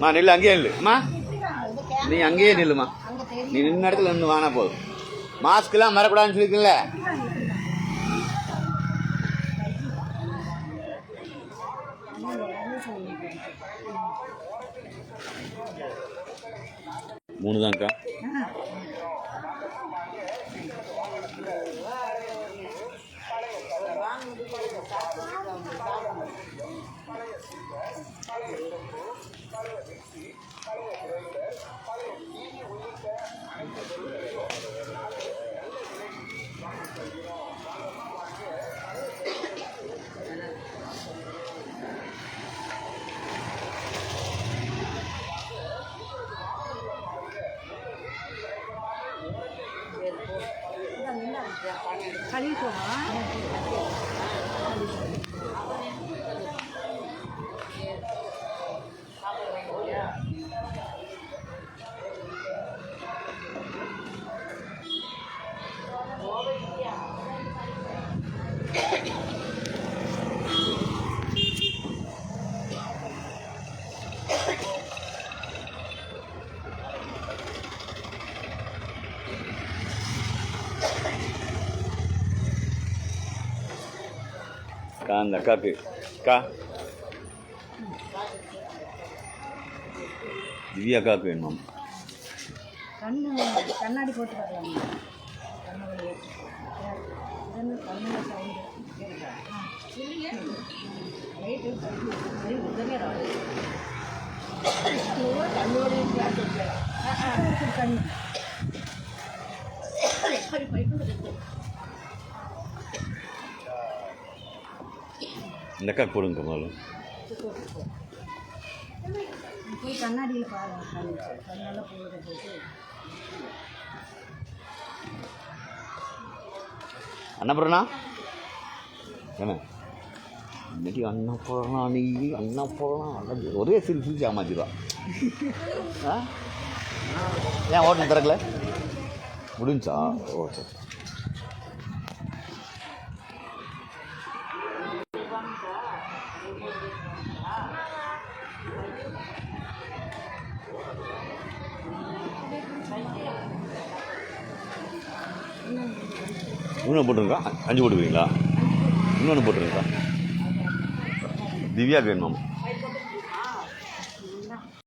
மா நில்லு அங்கேயே நில்லு. அம்மா நீ அங்கேயே நில்லுமா. நீ நின்ன இடத்துல நின்று வாங்கினா போதும். மாஸ்க்லாம் மறக்கூடாதுன்னு சொல்லிக்கல மூணு தான்க்கா 看你说啊。啊 அக்கா அந்த அக்காக்கு அக்கா திவ்யா அக்காவுக்கு வேணுமாம் கண்ணு கண்ணாடி போட்டு வரலாம் கண்ணு இந்த போடுங்க முதல்ல. போய் கண்ணாடியில் பாருங்க கண்ணு கண்ணெல்லாம் போடுறது போட்டு. அன்னபூர்ணா என்ன இன்னைக்கு அன்னபூர்ணா நீ? அன்னபூர்ணா அண்ணா ஒரே சிரிச்சு சிரிச்சு ஆ? ஏன் ஹோட்டல் திறக்கல? முடிஞ்சா? ஓ இன்னொன்று போட்டுருக்கா? அஞ்சு போட்டுக்கிறீங்களா? இன்னொன்று போட்டுருக்கா? திவ்யாக்கு வேணுமாம்